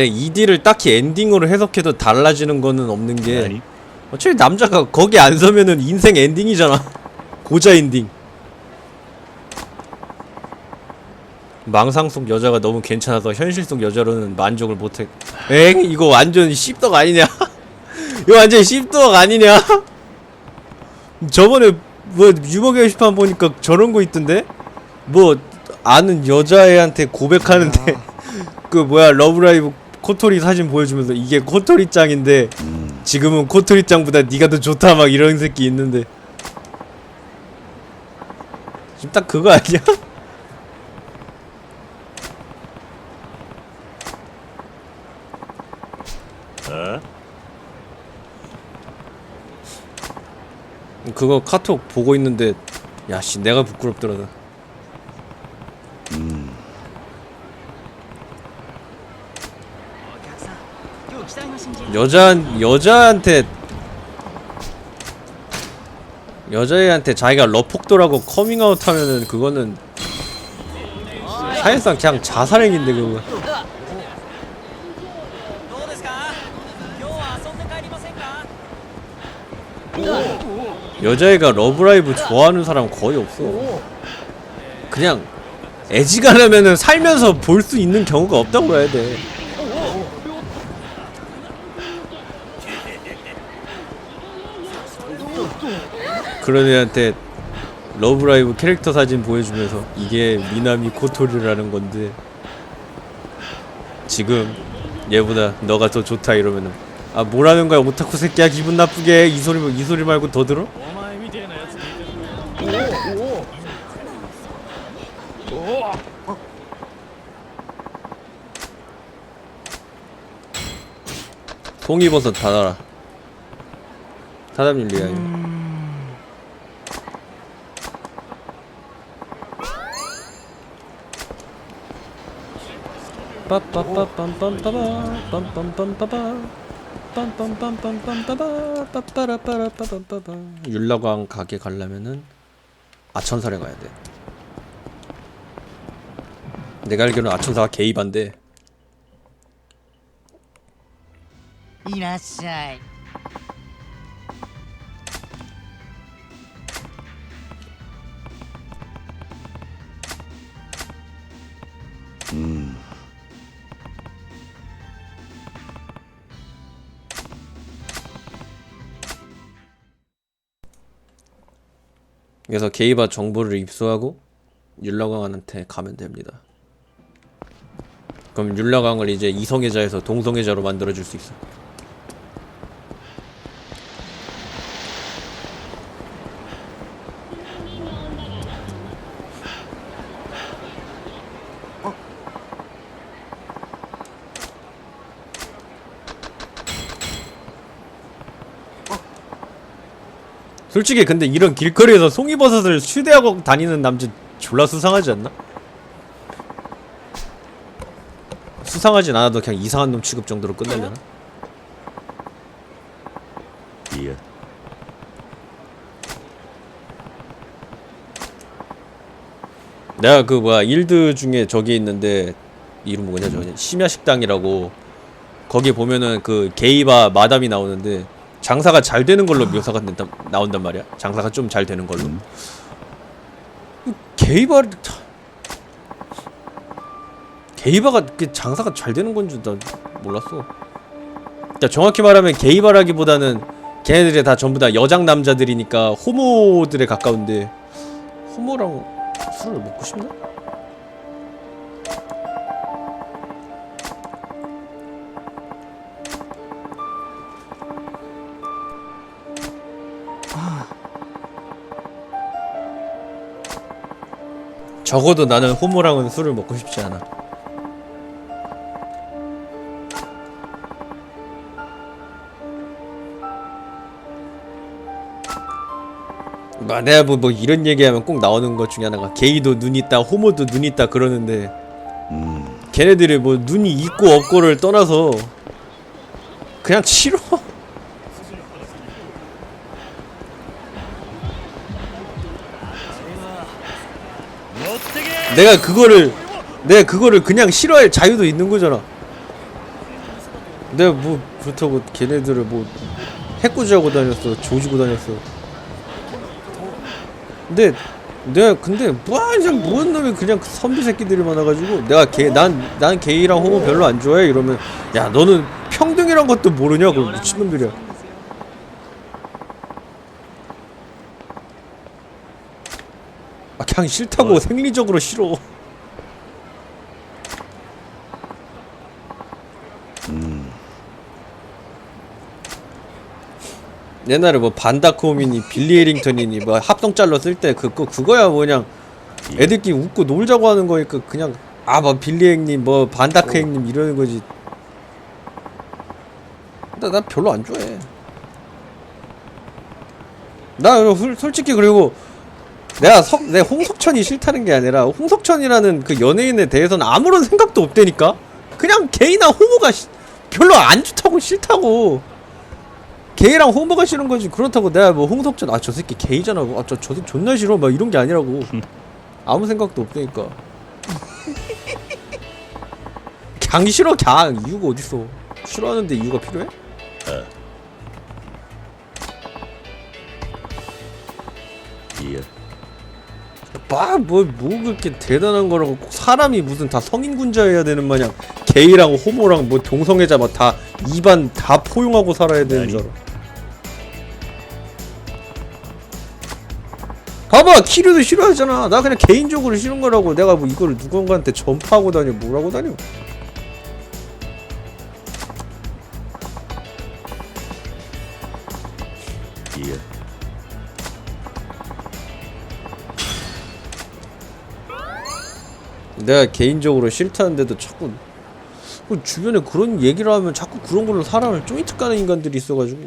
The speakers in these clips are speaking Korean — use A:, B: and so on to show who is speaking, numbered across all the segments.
A: 내 ED를 딱히 엔딩으로 해석해도 달라지는 거는 없는 게 어차피 남자가 거기 안 서면은 인생 엔딩이잖아. 고자 엔딩. 망상 속 여자가 너무 괜찮아서 현실 속 여자로는 만족을 못해. 엥? 이거 완전 씹덕 아니냐? 이거 완전 씹덕 아니냐? 저번에 뭐 유머 게시판 보니까 저런 거 있던데? 뭐 아는 여자애한테 고백하는데? 그 뭐야 러브라이브 코토리 사진 보여주면서 이게 코토리 짱인데
B: 음,
A: 지금은 코토리 짱보다 네가 더 좋다 막 이런 새끼 있는데 지금 딱 그거 아니야?
B: 어?
A: 그거 카톡 보고 있는데 야씨 내가 부끄럽더라 여자 여자한테 여자애한테 자기가 러폭도라고 커밍아웃 하면은 그거는 사실상 그냥 자살행인데 그거. 여자애가 러브라이브 좋아하는 사람 거의 없어. 그냥 애지간하면은 살면서 볼 수 있는 경우가 없다고 해야 돼. 그런 애한테 러브라이브 캐릭터 사진 보여주면서 이게 미나미 코토리라는 건데 지금 얘보다 너가 더 좋다 이러면은 아 뭐라는 거야? 오타쿠 새끼야 기분 나쁘게. 이 소리 이 소리 말고 더 들어? 송이버섯 다 달아. 사담님 리아님 율라광 가게 가려면은 아천사에 가야 돼 내가 알기로는 아천사가 개입한데
C: いらっしゃい
A: 그래서 게이바 정보를 입수하고 율라광한테 가면 됩니다. 그럼 율라광을 이제 이성애자에서 동성애자로 만들어줄 수 있어. 솔직히 근데 이런 길거리에서 송이버섯을 휴대하고 다니는 남자 졸라 수상하지 않나? 수상하진 않아도 그냥 이상한 놈 취급 정도로 끝내려나?
B: 이해
A: 내가 그 뭐야 일드 중에 저기 있는데 이름 뭐냐 저기 심야 식당이라고 거기 보면은 그 게이바 마담이 나오는데 장사가 잘 되는 걸로 묘사가 된다, 나온단 말이야 장사가 좀 잘 되는 걸로
B: 음.
A: 게이바 게이바가 그 장사가 잘 되는 건줄나 몰랐어 그러니까 정확히 말하면 게이바라기보다는 걔네들이 다 전부 다 여장 남자들이니까 호모들에 가까운데 호모랑 술을 먹고 싶나? 적어도 나는 호모랑은 술을 먹고 싶지 않아. 막 내가 뭐, 뭐 이런 얘기하면 꼭 나오는 것 중에 하나가 게이도 눈 있다, 호모도 눈 있다 그러는데
B: 음,
A: 걔네들이 뭐 눈이 있고 없고를 떠나서 그냥 싫어. 내가 그거를 내가 그거를 그냥 싫어할 자유도 있는 거잖아. 내가 뭐 그렇다고 걔네들을 뭐 해꾸지하고 다녔어 조지고 다녔어. 근데 내가 근데 뭐 그냥 뭔 놈이 그냥 그 선비 새끼들이 많아가지고 내가 걔난난 게이랑 호모 별로 안 좋아해. 이러면 야 너는 평등이란 것도 모르냐고 미친놈들이야 아 그냥 싫다고. 생리적으로 싫어. 옛날에 뭐 반다코민이 빌리 에링턴이니 뭐 합성짤로 쓸 때 그거 그거야. 뭐 그냥 애들끼리 웃고 놀자고 하는 거니까 그냥 아 뭐 빌리 형님 뭐 반다크 형님 이러는 거지. 근데 난 별로 안 좋아해. 나 솔- 솔직히 그리고 내가 석, 내 홍석천이 싫다는 게 아니라 홍석천이라는 그 연예인에 대해서는 아무런 생각도 없다니까? 그냥 게이나 호모가 시- 별로 안 좋다고 싫다고. 게이랑 호모가 싫은 거지 그렇다고 내가 뭐 홍석천 아 저 새끼 게이잖아. 아저 저 새끼 존나 싫어. 막 이런 게 아니라고. 아무 생각도 없다니까. 강 싫어? 강 이유가 어딨어? 싫어하는데 이유가 필요해? 막뭐 뭐 그렇게 대단한 거라고 꼭 사람이 무슨 다 성인군자여야 되는 마냥 게이랑 호모랑 뭐 동성애자 막 다 입안 다 포용하고 살아야 되는 줄 알아 봐봐 키류도 싫어하잖아. 나 그냥 개인적으로 싫은 거라고. 내가 뭐 이거를 누군가한테 전파하고 다녀 뭐라고 다녀 내가 개인적으로 싫다는데도 자꾸 그 주변에 그런 얘기를 하면 자꾸 그런 걸로 사람을 쪼이트 까는 인간들이 있어가지고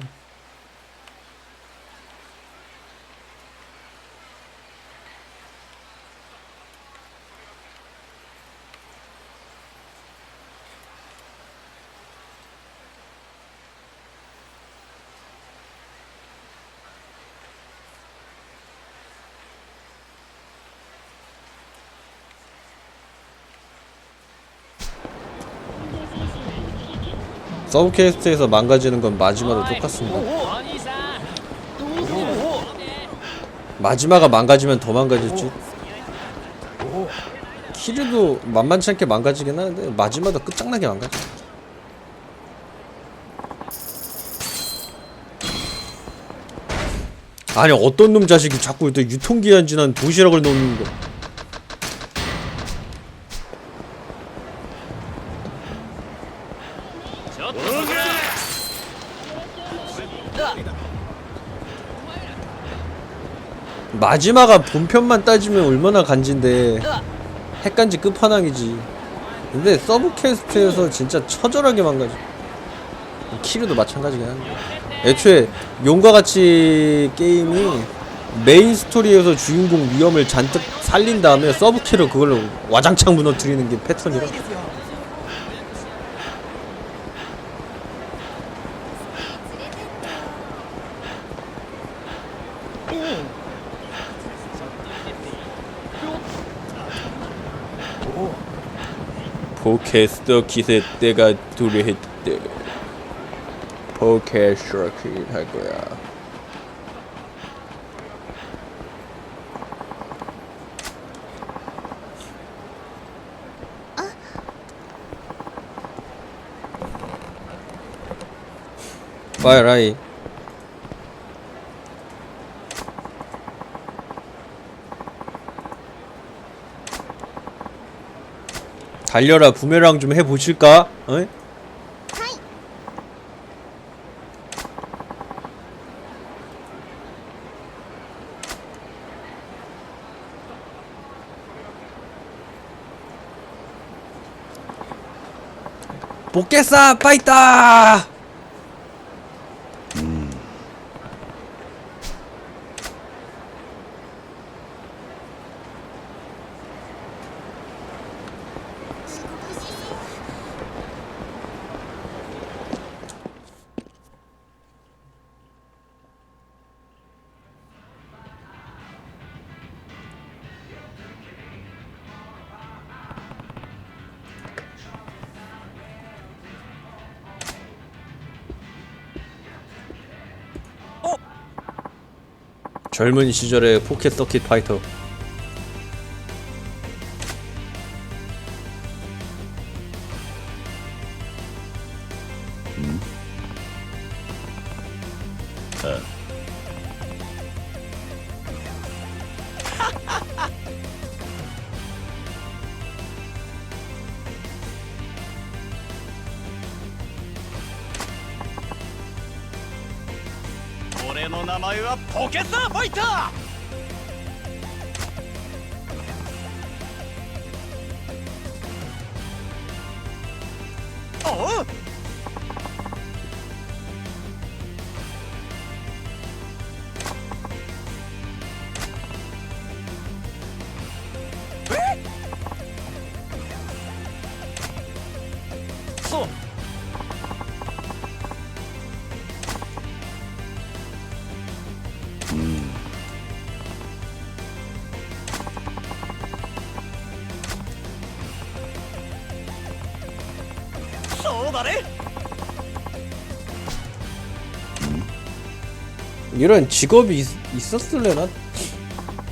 A: 서브캐스트에서 망가지는 건 마지막도 똑같습니다. 마지막가 망가지면 더 망가질지. 키르도 만만치 않게 망가지긴 하는데 마지막도 끝장나게 망가져 아니 어떤 놈 자식이 자꾸 또 유통기한 지난 도시락을 넣는 거 마지막가 본편만 따지면 얼마나 간지인데. 핵간지 끝판왕이지. 근데 서브캐스트에서 진짜 처절하게 망가져 키르도 마찬가지긴 한데. 애초에 용과 같이 게임이 메인 스토리에서 주인공 위험을 잔뜩 살린 다음에 서브캐로 그걸로 와장창 무너뜨리는 게 패턴이라 포켓스터 기세 때가 도래했대. 포켓 셔킷 할 거야. 파이 달려라 부메랑 좀 해보실까? 어? 못겠어 빠있다 젊은 시절의 포켓 서킷 파이터
C: お
A: 이런 직업이 있, 있었을래나?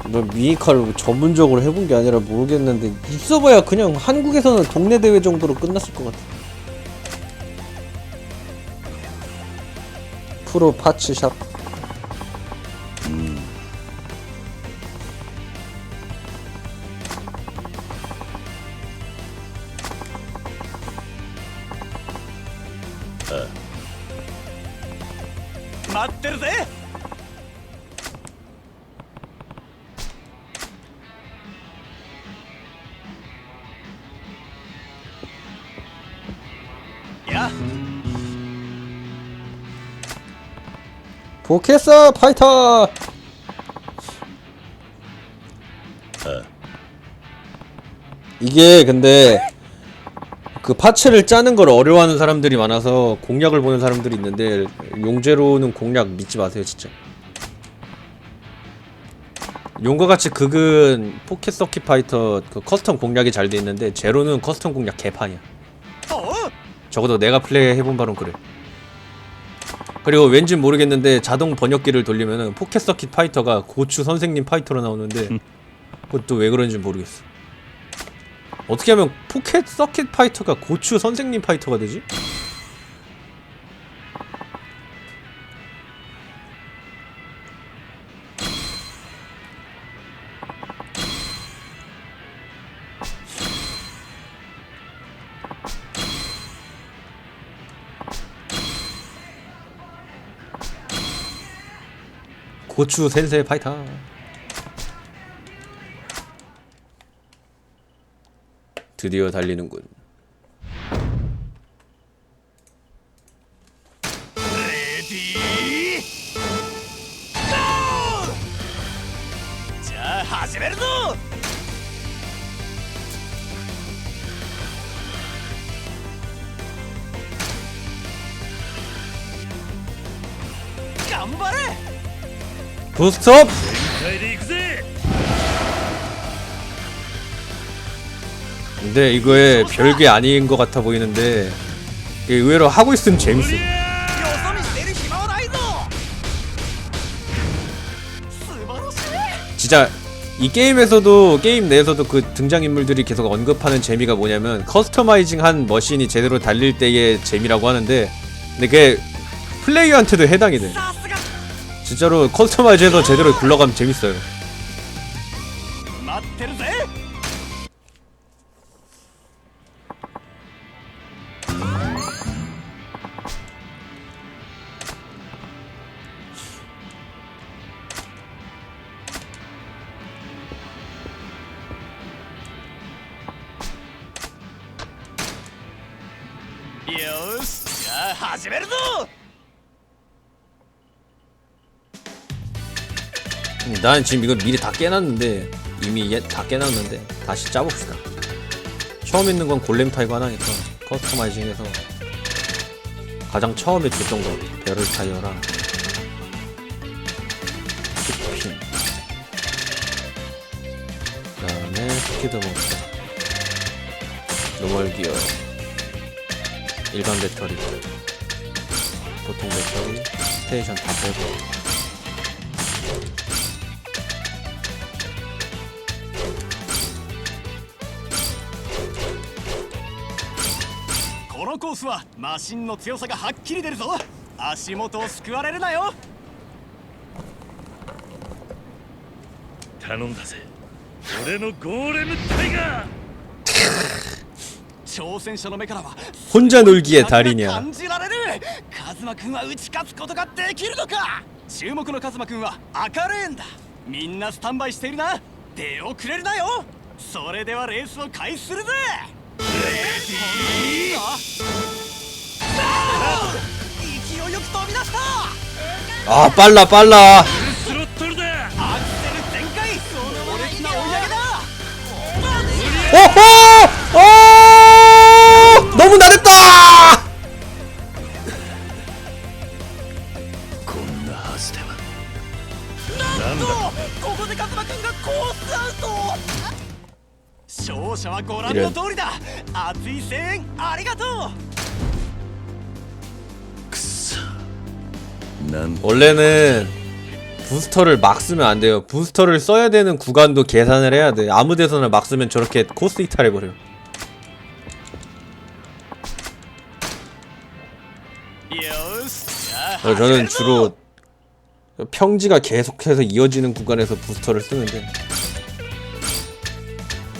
A: 뭐 미니카를 전문적으로 해본 게 아니라 모르겠는데 있어봐야 그냥 한국에서는 동네 대회 정도로 끝났을 것 같아. 프로 파츠샵. 포켓서 파이터. 이게 근데 그 파츠를 짜는 걸 어려워하는 사람들이 많아서 공략을 보는 사람들이 있는데 용제로는 공략 믿지 마세요 진짜. 용과 같이 극은 포켓 서킷 파이터 그 커스텀 공략이 잘 돼 있는데 제로는 커스텀 공략 개판이야.
C: おう
A: 적어도 내가 플레이 해본 바론 그래. 그리고 왠지 모르겠는데 자동 번역기를 돌리면은 포켓 서킷 파이터가 고추 선생님 파이터로 나오는데 그것도 왜 그런지 모르겠어. 어떻게 하면 포켓 서킷 파이터가 고추 선생님 파이터가 되지? 고추 센세 파이터. 드디어 달리는군.
C: 레디! 고!
A: 부스트업! 근데 이거에 별게 아닌 것 같아 보이는데 의외로 하고 있으면 재밌어 진짜 이 게임에서도 게임 내에서도 그 등장인물들이 계속 언급하는 재미가 뭐냐면 커스터마이징한 머신이 제대로 달릴 때의 재미라고 하는데 근데 그게 플레이어한테도 해당이 돼 진짜로 커스터마이즈해서 제대로 굴러가면 재밌어요. 난 지금 이거 미리 다 깨놨는데 이미 얘다 깨놨는데 다시 짜봅시다. 처음 있는 건 골렘 타이거 하나니까 커스터마이징해서 가장 처음에 줬던 거 베럴 타이어랑 스피인 그다음에 스피드 몬스터 노멀 기어. 일반 배터리. 보통 배터리. 스테이션 다 빼고
C: のコースはマシンの強さがはっきり出るぞ足元を救われるなよ
B: 頼んだぜ俺のゴーレムタイガー
C: 挑戦者の目からは
A: 혼자 놀기의 달인이야
C: 感じられるカズマくんは打ち勝つことができるのか注目のカズマくんは赤レーンだみんなスタンバイしているな出遅れるなよそれではレースを開始するぜ
A: 아 빨라 빨라 오호! 오! 너무 잘했다!
C: 勝者はご覧の通りだ熱い声援ありがとう
B: くそなんだ
A: 원래는 부스터를 막 쓰면 안 돼요. 부스터를 써야 되는 구간도 계산을 해야 돼. 아무 데서나 막 쓰면 저렇게 코스 이탈해 버려.
C: よしじゃあ
A: 그래서 저는 주로 평지가 계속해서 이어지는 구간에서 부스터를 쓰는데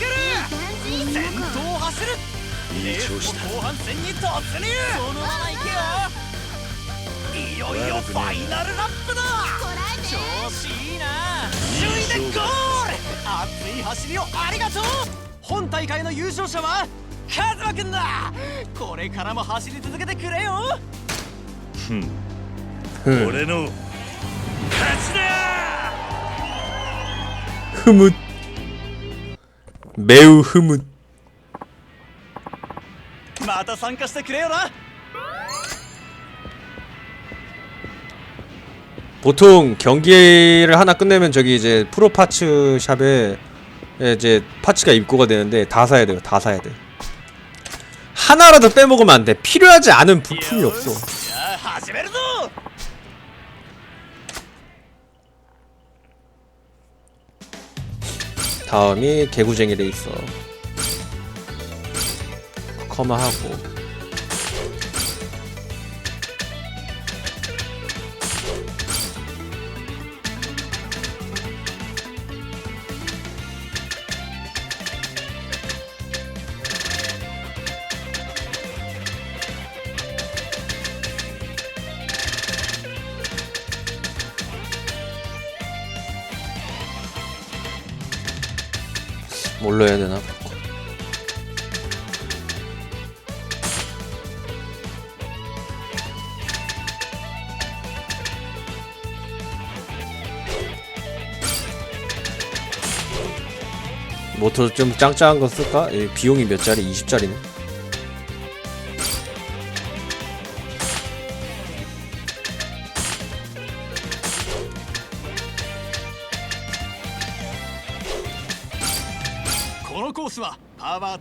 C: ける先頭を走る。
B: レースの
C: 後半戦に突入。そのまま行けよいよいよファイナルラップだ。調子いいな。首位でゴール。熱い走りをありがとう。本大会の優勝者はカズマくんだ。これからも走り続けてくれよ。
B: ふん。俺の勝ちだ。
A: ふむ 매우 흐뭇. 보통 경기를 하나 끝내면 저기 이제 프로 파츠 샵에 이제 파츠가 입고가 되는데 다 사야 돼요. 다 사야 돼. 하나라도 빼먹으면 안 돼. 필요하지 않은 부품이 없어. 다음이 개구쟁이 레이서. 커마하고. 해야 되나? 모터 좀 짱짱한 거 쓸까? 이 비용이 몇 짜리? 20짜리네.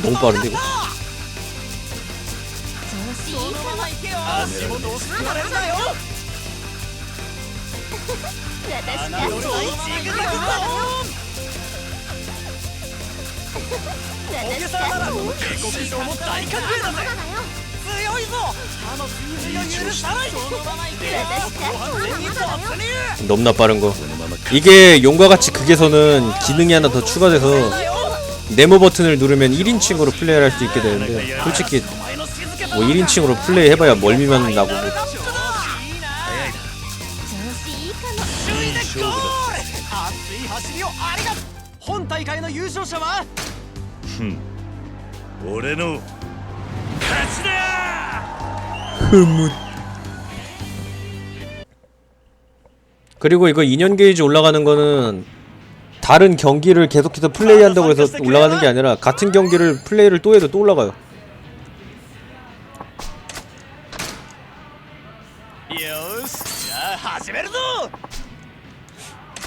A: 너무 빠른데 이거?
C: 아,
A: 너무나 빠른 거. 이게 용과 같이 극에서는 기능이 하나 더 추가돼서 네모 버튼을 누르면 1인칭으로 플레이할 수 있게 되는데 솔직히 뭐 1인칭으로 플레이 해봐야 멀미만 나고. 그리고 이거 2년 게이지 올라가는 거는 다른 경기를 계속해서 플레이한다고 해서 올라가는 게 아니라 같은 경기를 플레이를 또 해도 또 올라가요.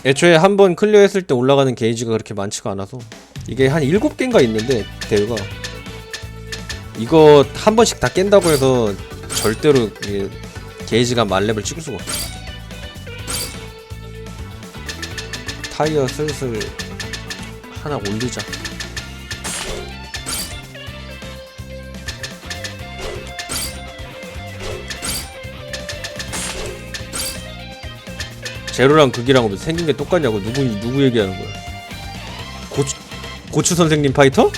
A: 애초에 한 번 클리어했을 때 올라가는 게이지가 그렇게 많지가 않아서 이게 한 7개인가 있는데 대회가 이거 한 번씩 다 깬다고 해서 절대로 게이지가 만렙을 찍을 수가 없어 타이어 슬슬 하나 올리자 제로랑 극이랑 뭐 생긴 게 똑같냐고 누구 누구 얘기하는 거야? 고추 고추 선생님 파이터?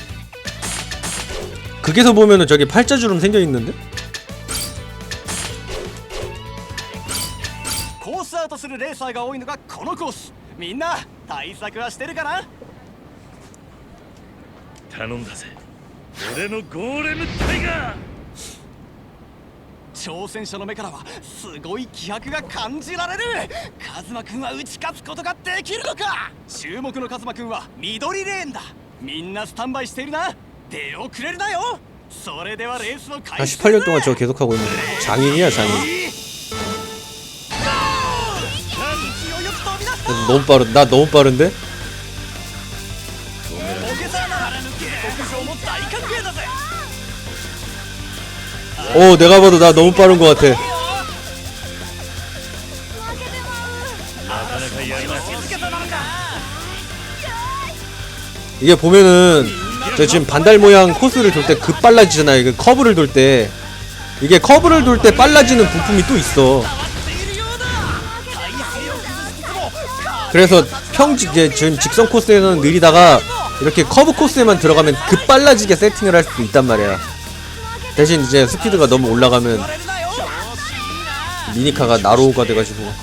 A: 극에서 보면은 저기 팔자주름 생겨 있는데?
C: コースアウトするレーサーが多いのがこのコース みんな対策はしてるかな
B: 頼んだぜ俺のゴーレムタイガー
C: 挑戦者の目からはすごい気迫が感じられるカズマくんは打ち勝つことができるのか注目のカズマくんは緑レーンだみんなスタンバイしているな出遅れるなよそれではレースの開
A: 한
C: 始
A: 18년 동안 저거 계속 하고 있는 장인이야 장인. 너무 빠른 나 너무 빠른데? 오 내가 봐도 나 너무 빠른 것 같아. 이게 보면은 저 지금 반달 모양 코스를 돌 때 급 빨라지잖아요. 그 커브를 돌 때. 이게 커브를 돌 때 빨라지는 부품이 또 있어. 그래서 평 이제 지금 직선 코스에서는 느리다가 이렇게 커브 코스에만 들어가면 급빨라지게 세팅을 할 수도 있단 말이야. 대신 이제 스피드가 너무 올라가면 미니카가 나로우가 돼가지고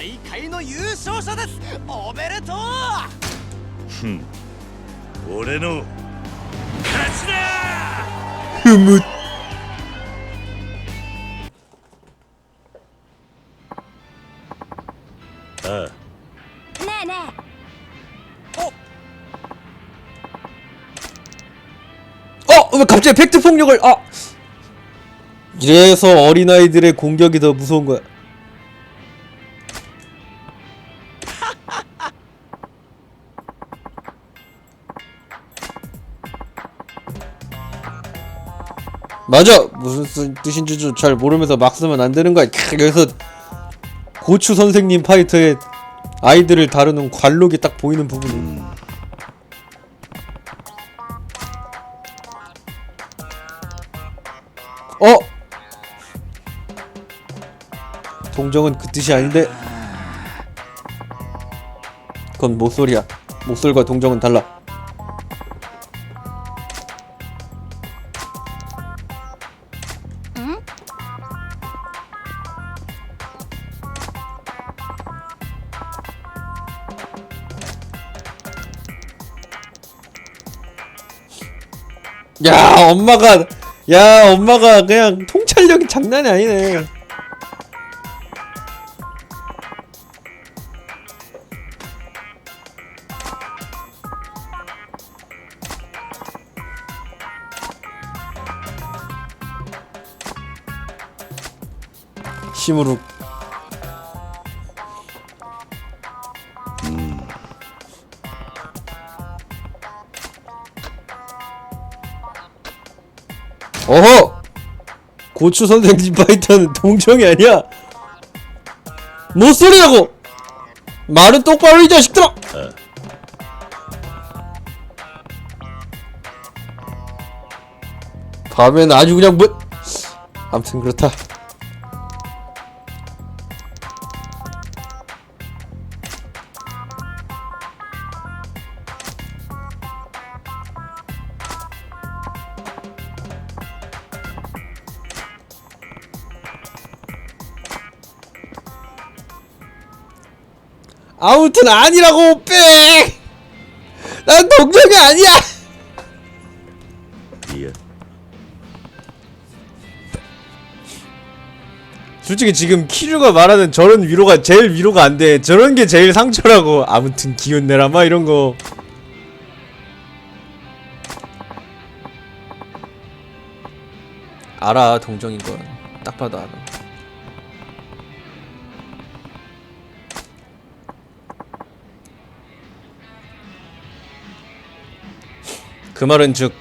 C: 大会の優勝者ですおめでとう
B: ふん俺の勝ちだ
A: 흐뭇.
B: 아
D: ねえね
A: 어! 왜 갑자기 팩트 폭력을 아! 이래서 어린아이들의 공격이 더 무서운 거야. 맞아 무슨 쓰- 뜻인지 잘 모르면서 막 쓰면 안 되는 거야. 캬, 여기서 고추 선생님 파이터의 아이들을 다루는 관록이 딱 보이는 부분이. 어? 동정은 그 뜻이 아닌데 그건 모쏠이야. 모쏠과 동정은 달라. 야 엄마가 야 엄마가 그냥 통찰력이 장난이 아니네 힘으로 어허! 고추 선생님 파이터는 동정이 아니야! 뭔 소리라고! 말은 똑바로 이 자식들아! 밤엔 아주 그냥 뭐 아무튼 그렇다 아무튼 아니라고 빽! 난 동정이 아니야!
B: いや
A: 솔직히 지금 키류가 말하는 저런 위로가 제일 위로가 안 돼. 저런 게 제일 상처라고. 아무튼 기운 내라 막 이런 거. 알아 동정인 건. 딱 봐도 알아. 그 말은 즉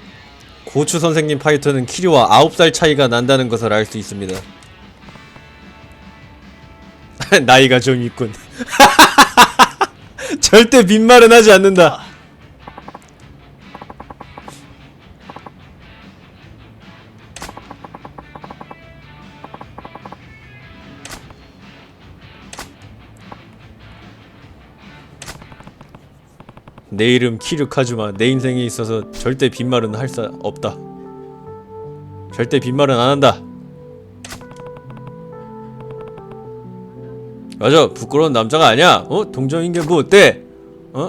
A: 고추 선생님 파이터는 키류와 9살 차이가 난다는 것을 알 수 있습니다. 나이가 좀 있군. 절대 빈말은 하지 않는다. 내 이름 키르카즈마. 내 인생에 있어서 절대 빈말은 할 수 없다. 절대 빈말은 안 한다. 맞아 부끄러운 남자가 아니야 어 동정인 게 뭐 어때 어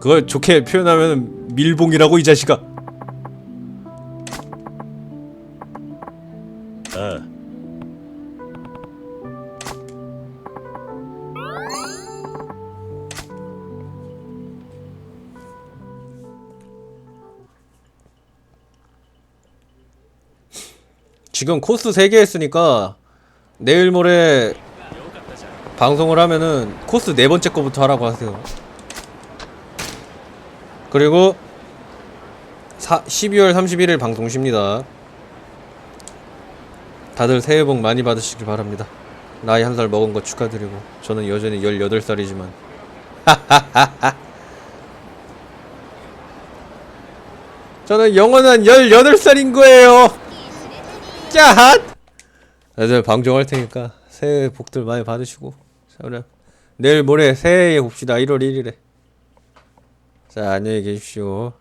A: 그걸 좋게 표현하면 밀봉이라고 이 자식아 지금 코스 3개 했으니까 내일 모레 방송을 하면은 코스 네 번째 거부터 하라고 하세요. 그리고 사, 12월 31일 방송 쉽니다. 다들 새해 복 많이 받으시길 바랍니다. 나이 한 살 먹은 거 축하드리고 저는 여전히 18살이지만. 저는 영원한 18살인 거예요 짠! 다들 방종할 테니까 새해 복들 많이 받으시고 자 그럼 내일 모레 새해에 봅시다. 1월 1일에. 자 안녕히 계십시오